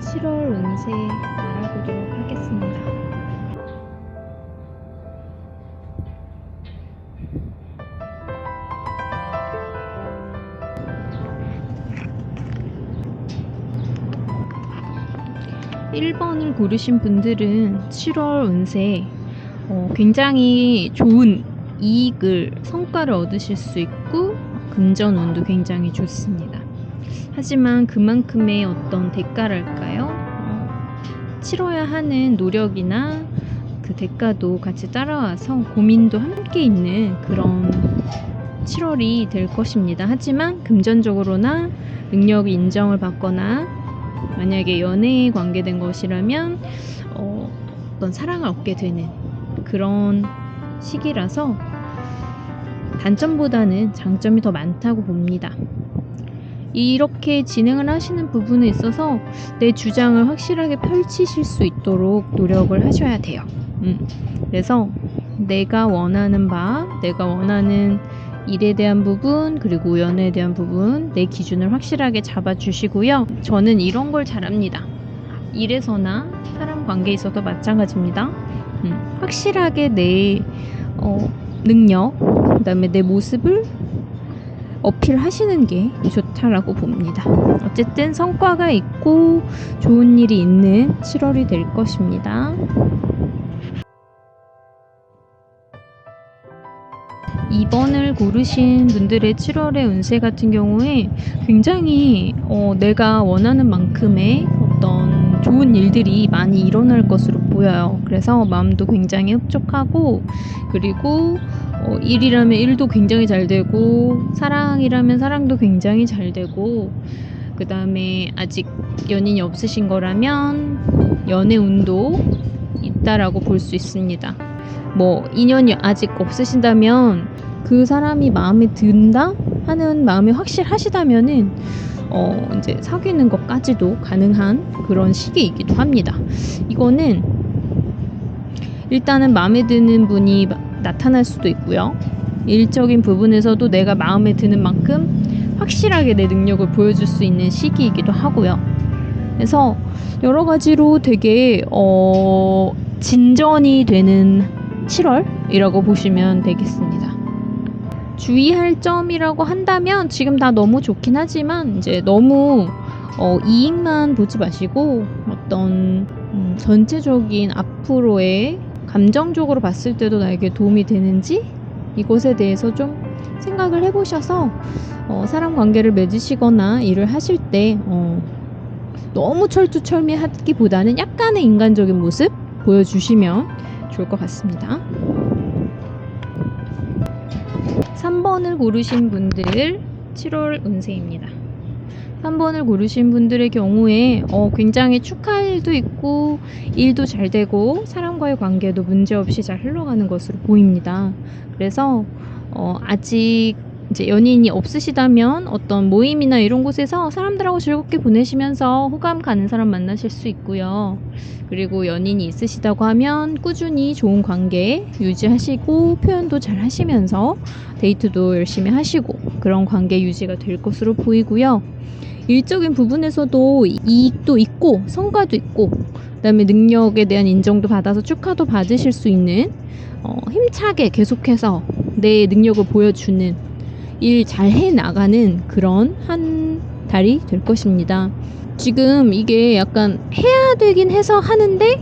7월 운세 알아보도록 하겠습니다. 일번을 고르신 분들은 7월 운세 어, 굉장히 좋은 이익을 성과를 얻으실 수 있고 금전 운도 굉장히 좋습니다. 하지만 그만큼의 어떤 대가랄까요? 어, 치러야 하는 노력이나 그 대가도 같이 따라와서 고민도 함께 있는 그런 7월이 될 것입니다. 하지만 금전적으로나 능력이 인정을 받거나 만약에 연애에 관계된 것이라면 어, 어떤 사랑을 얻게 되는 그런 시기라서 단점보다는 장점이 더 많다고 봅니다. 이렇게 진행을 하시는 부분에 있어서 내 주장을 확실하게 펼치실 수 있도록 노력을 하셔야 돼요. 음, 그래서 내가 원하는 바, 내가 원하는 일에 대한 부분, 그리고 연애에 대한 부분, 내 기준을 확실하게 잡아주시고요. 저는 이런 걸 잘합니다. 일에서나 사람 관계에 있어도 마찬가지입니다. 음, 확실하게 내 어, 능력, 그 다음에 내 모습을 어필하시는 게 좋다라고 봅니다. 어쨌든 성과가 있고 좋은 일이 있는 7월이 될 것입니다. 2번을 고르신 분들의 7월의 운세 같은 경우에 굉장히 어, 내가 원하는 만큼의 어떤 좋은 일들이 많이 일어날 것으로 보여요. 그래서 마음도 굉장히 흡족하고 그리고 어, 일이라면 일도 굉장히 잘 되고 사랑이라면 사랑도 굉장히 잘 되고 그 다음에 아직 연인이 없으신 거라면 연애 운도 있다라고 볼 수 있습니다. 뭐 인연이 아직 없으신다면 그 사람이 마음에 든다 하는 마음이 확실하시다면은 어 이제 사귀는 것까지도 가능한 그런 시기이기도 합니다. 이거는 일단은 마음에 드는 분이 나타날 수도 있고요. 일적인 부분에서도 내가 마음에 드는 만큼 확실하게 내 능력을 보여줄 수 있는 시기이기도 하고요. 그래서 여러 가지로 되게 어 진전이 되는 7월이라고 보시면 되겠습니다. 주의할 점이라고 한다면 지금 다 너무 좋긴 하지만 이제 너무 어, 이익만 보지 마시고 어떤 음, 전체적인 앞으로의 감정적으로 봤을 때도 나에게 도움이 되는지 이것에 대해서 좀 생각을 해보셔서 어, 사람 관계를 맺으시거나 일을 하실 때 어, 너무 철두철미하기보다는 약간의 인간적인 모습 보여주시면 좋을 것 같습니다. 3번을 고르신 분들 7월 운세입니다. 3번을 고르신 분들의 경우에 어, 굉장히 축하 일도 있고 일도 잘 되고 사람과의 관계도 문제없이 잘 흘러가는 것으로 보입니다. 그래서 어, 아직 이제 연인이 없으시다면 어떤 모임이나 이런 곳에서 사람들하고 즐겁게 보내시면서 호감 가는 사람 만나실 수 있고요. 그리고 연인이 있으시다고 하면 꾸준히 좋은 관계 유지하시고 표현도 잘 하시면서 데이트도 열심히 하시고 그런 관계 유지가 될 것으로 보이고요. 일적인 부분에서도 이익도 있고 성과도 있고 그다음에 능력에 대한 인정도 받아서 축하도 받으실 수 있는 어, 힘차게 계속해서 내 능력을 보여주는 일 잘 해 나가는 그런 한 달이 될 것입니다. 지금 이게 약간 해야 되긴 해서 하는데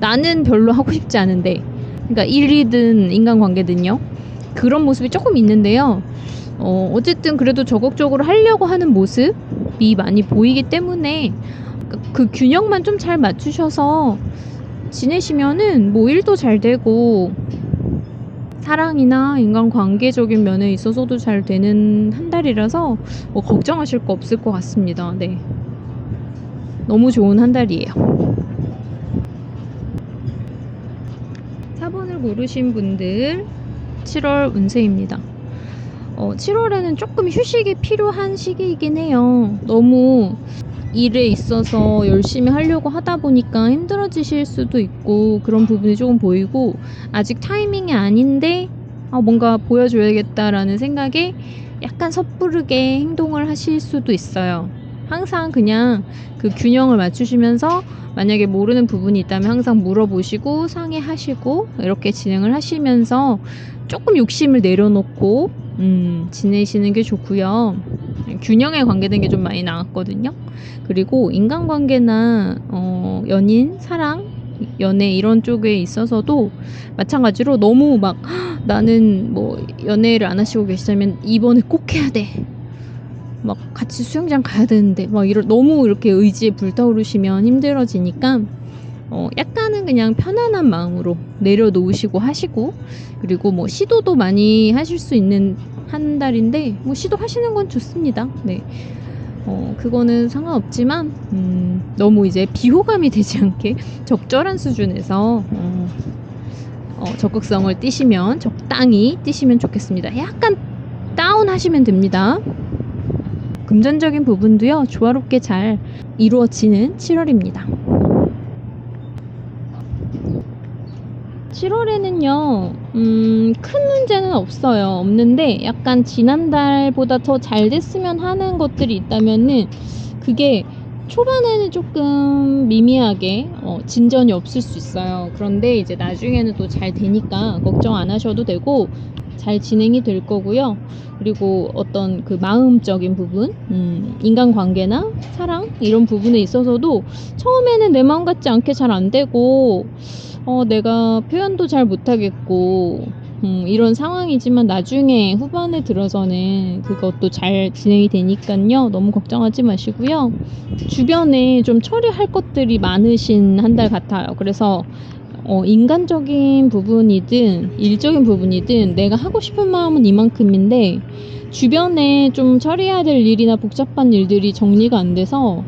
나는 별로 하고 싶지 않은데 그러니까 일이든 인간관계든요 그런 모습이 조금 있는데요 어, 어쨌든 그래도 적극적으로 하려고 하는 모습이 많이 보이기 때문에 그, 그 균형만 좀 잘 맞추셔서 지내시면은 뭐 일도 잘 되고 사랑이나 인간 관계적인 면에 있어서도 잘 되는 한 달이라서 뭐 걱정하실 거 없을 것 같습니다. 네. 너무 좋은 한 달이에요. 4번을 고르신 분들 7월 운세입니다. 어, 7월에는 조금 휴식이 필요한 시기이긴 해요. 너무 일에 있어서 열심히 하려고 하다 보니까 힘들어지실 수도 있고 그런 부분이 조금 보이고 아직 타이밍이 아닌데 아, 뭔가 보여줘야겠다라는 생각에 약간 섣부르게 행동을 하실 수도 있어요. 항상 그냥 그 균형을 맞추시면서 만약에 모르는 부분이 있다면 항상 물어보시고 상의하시고 이렇게 진행을 하시면서 조금 욕심을 내려놓고 음, 지내시는 게 좋고요. 균형에 관계된 게 좀 많이 나왔거든요. 그리고 인간관계나 어, 연인, 사랑, 연애 이런 쪽에 있어서도 마찬가지로 너무 막 "헉, 나는 뭐 연애를 안 하시고 계시다면 이번에 꼭 해야 돼. 막 같이 수영장 가야 되는데 막 이런 너무 이렇게 의지에 불타오르시면 힘들어지니까 어 약간은 그냥 편안한 마음으로 내려놓으시고 하시고 그리고 뭐 시도도 많이 하실 수 있는 한 달인데 뭐 시도하시는 건 좋습니다. 네. 어 그거는 상관없지만 음 너무 이제 비호감이 되지 않게 적절한 수준에서 어, 어, 적극성을 띠시면 적당히 띠시면 좋겠습니다. 약간 다운하시면 됩니다. 금전적인 부분도요 조화롭게 잘 이루어지는 7월입니다. 7월에는요, 음, 큰 문제는 없어요. 없는데, 약간 지난달보다 더 잘 됐으면 하는 것들이 있다면은, 그게 초반에는 조금 미미하게, 어, 진전이 없을 수 있어요. 그런데 이제 나중에는 또 잘 되니까 걱정 안 하셔도 되고, 잘 진행이 될 거고요. 그리고 어떤 그 마음적인 부분, 음, 인간관계나 사랑, 이런 부분에 있어서도 처음에는 내 마음 같지 않게 잘 안 되고, 어, 내가 표현도 잘 못하겠고, 음, 이런 상황이지만 나중에 후반에 들어서는 그것도 잘 진행이 되니까요. 너무 걱정하지 마시고요. 주변에 좀 처리할 것들이 많으신 한 달 같아요. 그래서 어, 인간적인 부분이든 일적인 부분이든 내가 하고 싶은 마음은 이만큼인데 주변에 좀 처리해야 될 일이나 복잡한 일들이 정리가 안 돼서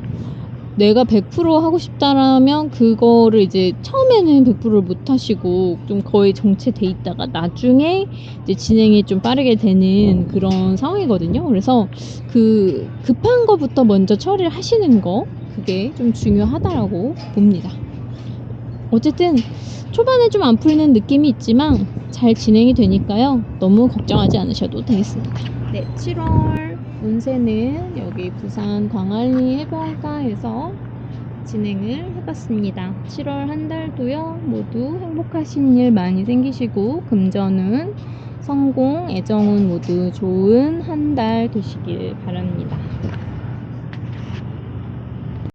내가 100% 하고 싶다라면 그거를 이제 처음에는 100%를 못 하시고 좀 거의 정체돼 있다가 나중에 이제 진행이 좀 빠르게 되는 그런 상황이거든요. 그래서 그 급한 거부터 먼저 처리를 하시는 거 그게 좀 중요하다라고 봅니다. 어쨌든 초반에 좀 안 풀리는 느낌이 있지만 잘 진행이 되니까요. 너무 걱정하지 않으셔도 되겠습니다. 네, 7월 운세는 여기 부산 광안리 해변가에서 진행을 해봤습니다. 7월 한 달도요, 모두 행복하신 일 많이 생기시고, 금전운, 성공, 애정운 모두 좋은 한 달 되시길 바랍니다.